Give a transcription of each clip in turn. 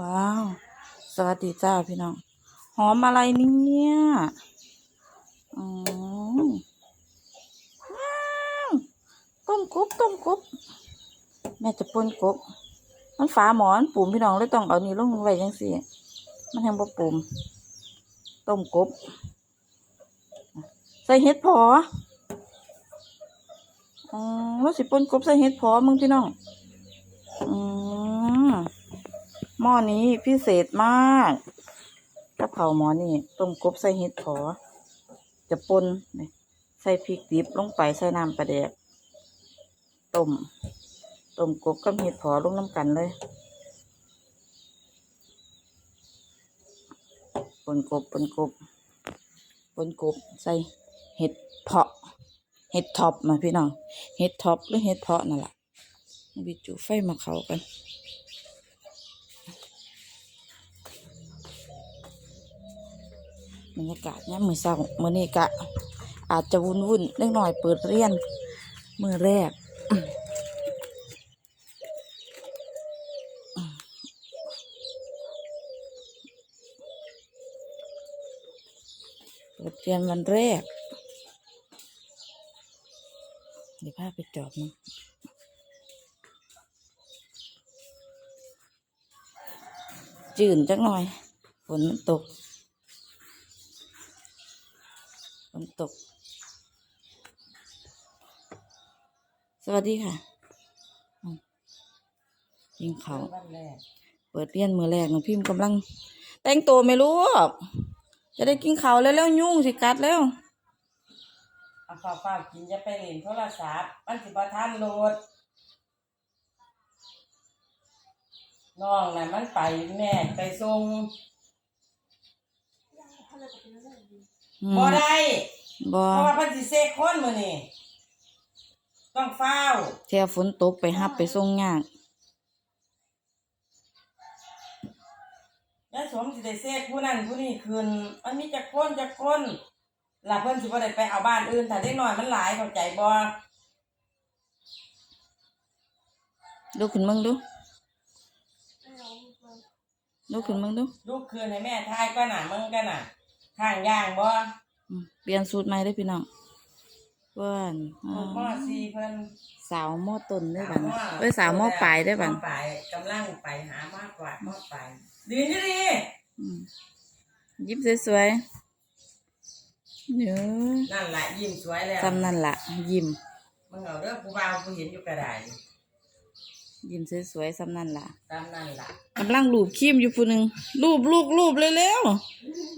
ว้าว สวัสดีจ้าพี่น้อง หอมอะไรเนี่ยอ๋อต้มกบต้มกบแม่จะปนกบมันฝาหมอนปุ่มพี่น้องเลยต้องเอานี่ลงไว้จังสิมันยังบ่ปุ่มต้มกบ ใส่เห็ดพออ๋อแล้วสิปนกบใส่เห็ดพอมึงพี่น้อง อืม หม้อนี้พิเศษมาก กับเผาหมอนี่ต้มกบใส่เห็ดพอจะปนใส่พริกดิบลงไปใส่น้ำปลาแดกต้มต้มกบกับเห็ดพอลงน้ำกันเลยปนกบปนกบปนกบใส่เห็ดเพาะเห็ดท็อปมาพี่น้องเห็ดท็อปหรือเห็ดเพาะนั่นแหละวิจูไฟมาเขากัน บรรยากาศเนี่ยมมือเศร้ามือนี้กะ อาจจะวุ่นวุ่นเล็กหน่อยเปิดเรียนมือแรกเปิดเรียนวันแรก เดี๋ยวพาไปจอบมึงจืนจักหน่อย ฝนตก ฝนตก สวัสดีค่ะยิงเขาเปิดเรียนมือแรกหน้องพิมพ์กำลัง แต่งตัวไม่รู้ จะได้กินเขาแล้วแล้วยุ่งสิกัดแล้วเอาข้าวเปล่ากินจะไปเล่นโทรศัพท์มันสิบ่ทันโหลดน้องน่ะมันไปแม่ไปส่ง บ่ได้บ่เพราะว่าเพิ่นสิเซกคนมื้อนี้ต้องเฝ้าเที่ยฝนตกไปหับไปส่งยากยายสมสิได้เซกผู้นั้นผู้นี้คืนมันมีจักคนจักคนล่ะเพิ่นสิบ่ได้ไปเอาบ้านอื่นถ้าเด็กน้อยมันหลายเข้าใจบ่ดูขึ้นมึงดูดูขึ้นมึงดูลูกคืนให้แม่ทายก็น่ะมึงกันน่ะ ข้างย่างบ่อืมเปลี่ยนสูตรใหม่ได้อพี่น้องเพื่อนอ่าลูกมอซีเพิ่นสาวหม้อต้นได้บันเอ้ยสาวหม้อปลายได้บันหม้อปลายกำลังไปหามากกว่าหม้อปลายดีนี่ดีอืมยิ้มสวยๆเนื้อนั่นแหละยิ้มสวยแล้วจำนั่นละยิ้ม มึงเอาเด้อผู้บ่าวผู้เห็นอยู่กระได ยิ้มสวยๆซ้ำนั่นละตามนั่นล่ะกำลังรูปครีมอยู่ผู้หนึ่งรูปลูกรูปเร็ว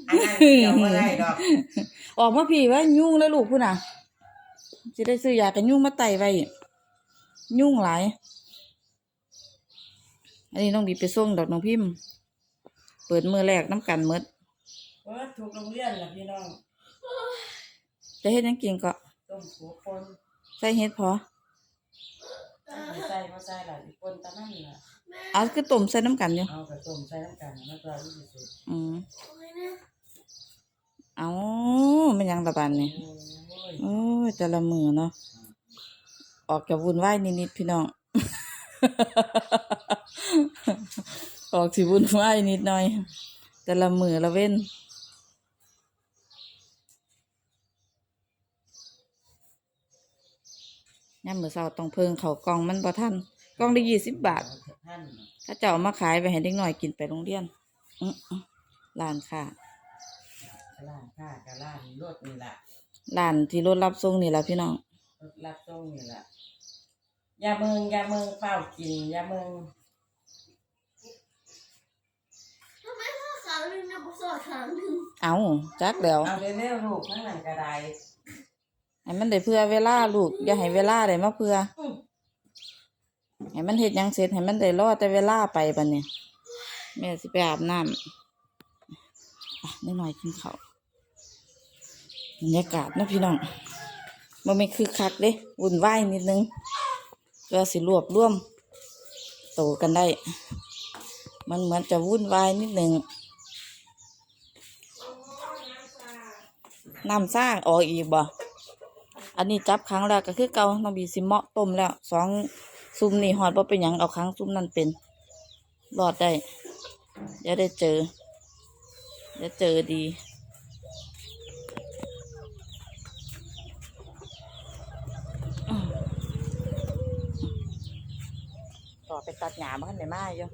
อันนั้นเกี่ยวบ่ได้ดอกๆออกมาพี่ไว้ยุ่งแล้วลูกผู้น่ะจะได้ซื้อยากันยุ่งมาไต่ไว้ยุ่งหลายอันนี้น้องบีไปส่งดอกน้องพิมพ์ เปิดมือแรกน้ำกันเมดเปิดถูกโรงเรียนล่ะพี่น้องจะเฮ็ดหยังกินก็ต้มหัวปนใส่เฮ็ดพอไม่ ใส่บ่ใส่ล่ะอีปนตะนั่นล่ะเอาคือต้มใส่น้ำกันอยู่เอากระต้มใส่น้ำกันมันก็รู้สึกอืมเอามันยังระบาดนี่โอ้ยโอ้ยแต่ละมือเนาะออกจากวุ่นวายนิดๆพี่น้อง ออกสิวุ่นวายนิดหน่อย แต่ละมือละเว้น ย่ำมือเสาต้องเพิงเขากล่องมันบ่ทันกล่องได้ยี่สิบบาทท่านถ้าเจ้าเอามาขายไปให้เด็กหน่อยกินไปโรงเรียนอื้อๆร้านค่ะร้านค้ากับร้านรถนี่ล่ะร้านที่รถรับส่งนี่แหละพี่น้อง รถรับส่งนี่ล่ะอย่าเมืองอย่าเมืองเฝ้ากินอย่าเมืองทำไมพ่อขาวหนึ่งนะบุษอขาวหนึ่งเอาจักแล้วเอาเร็วๆลูกข้างหลังกระได ให้มันได้เพื่อเวลาลูก อย่าให้เวลาได้มาเพื่อให้มันเฮ็ดยังเสร็จให้มันได้รอแต่เวลาไปบัดนี้แม่สิไปอาบน้ำนิดหน่อยกินเขาบรรยากาศนะพี่น้องมันไม่คือคักเด้วุ่นวายนิดนึงเพื่อสิรวบร่วมโตกันได้ มันเหมือนจะวุ่นวายนิดนึงน้ำสร้างออกอีกบ่ อันนี้จับครั้งแรกก็คือเกาน้องบีสิเหมาะต้มแล้วสองซุ่มนี่หอดบ่เป็นหยังเอาครั้งซุ่มนั่นเป็นรอดได้เดี๋ยวได้เจอเดี๋ยวเจอดีต่อไปตัดหญ้าบ้านในมาอยู่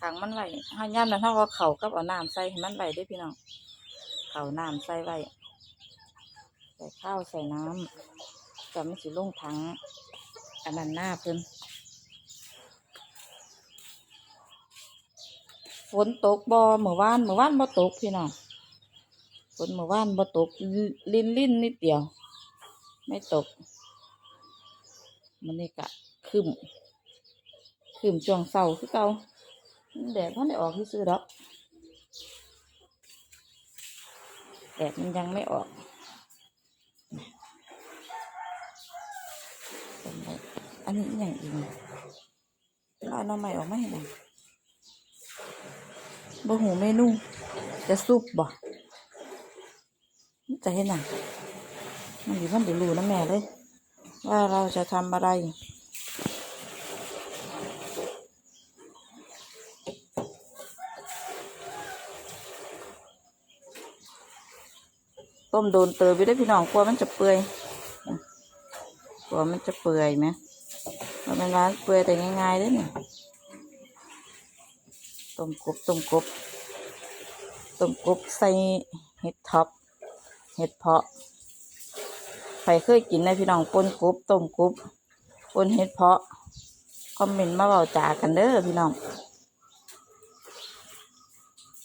ขังมันไว้ห้าย่ำนั้นเท่ากับเขากับเอาน้ำใส่ให้มันไว้ได้พี่น้อง ขาน้ำใส่ไว้ใส่ข้าวใส่น้ำจะไม่สิลงถังอันนั้นหน้าเพิ่นฝนตกบ่เมื่อวานเมื่อวานบ่ตกพี่น้องฝนเมื่อวานบ่ตกลินลินนิดเดียว ไม่ตก มันนี่กะคืมคืมช่วงเสาร์คือเก่าแดดพันได้ออกที่ซื้อดอก แดดมันยังไม่ออกอันนี้อย่างอีกเอาหน้ำใหม่ออกมาให้หน่อยบ่หูเมนูจะซุปบ่จะเห็นหนังมันอยู่มันเดี๋ยวรู้นะแม่เลย ว่าเราจะทำอะไร ต้มโดนเตยไปได้พี่น้องกลัวมันจะเปื่อยกลัวมันจะเปื่อยไหมมันเป็นร้านเปื่อยแต่ง่ายๆด้อเนี่ยต้มกบต้มกบต้มกบใส่เห็ดท็อปเห็ดเพาะใครเคยกินนะพี่น้องปนกบต้มกบปนเห็ดเพาะคอมเมนต์มาบอกจากันเด้อพี่น้อง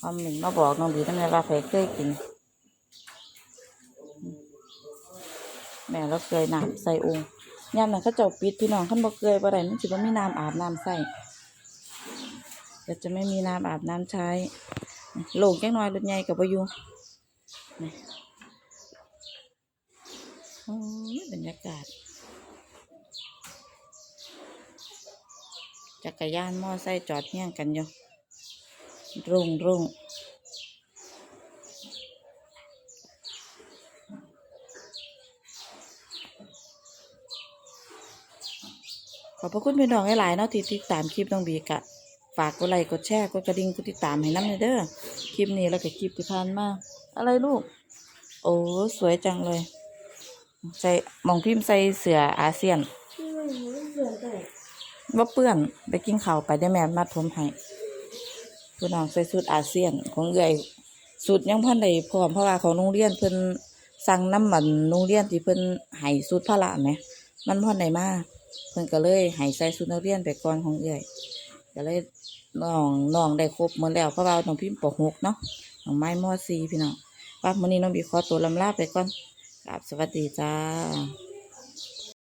คอมเมนต์มาบอกน้องดีทำไมว่าใครเคยกิน แม่เราเคยน้ำใส่องค์ยามนั้นเขาเจ้าปิดพี่น้องขั้นบ่เคยบ่ได้มันสิบ่มีน้ำอาบน้ำใส่ก็จะไม่มีน้ำอาบน้ำใช้โลงจังน้อยรถใหญ่กับบ่อยู่นี่โอ้ยบรรยากาศ จักรยานมอไซค์จอดเฮี้ยงกันอยู่รุ่งรุ่ง อบพระคุณพี่น้องหลายๆเนาะที่ติดตามคลิปน้องบีกะ ฝากกดไลค์กดแชร์กดกระดิ่งกดติดตามให้น้ำในอยเด้อคลิปนี้แล้วก็คลิปที่ผ่านมาอะไรลูก โอ้สวยจังเลย ใส่หมองพิมพ์ใส่เสืออาเซียนว่าเปื้อนไปกินข้าวไปได้แม่มัดผมให้พี่น้องใส่สูตรอาเซียนของเอื้อยสูตรยังพันใดพร้อมเพราะว่าของโรงเรียนเพิ่นสั่งน้ำมันโรงเรียนที่เพิ่นให้สูตรพละไหมมันพันใดมาก เพิ่นก็เลยให้ใส่สูตรนักเรียนไปก่อนของเอื้อยก็เลยน้องน้องได้ครบหมดแล้วเพราะว่าน้องพิมพ์ปหกเนาะน้องไม้มอสีพี่น้องว่ามื้อนี้น้องบีขอตัวลำลาไปก่อนกราบสวัสดีจ้า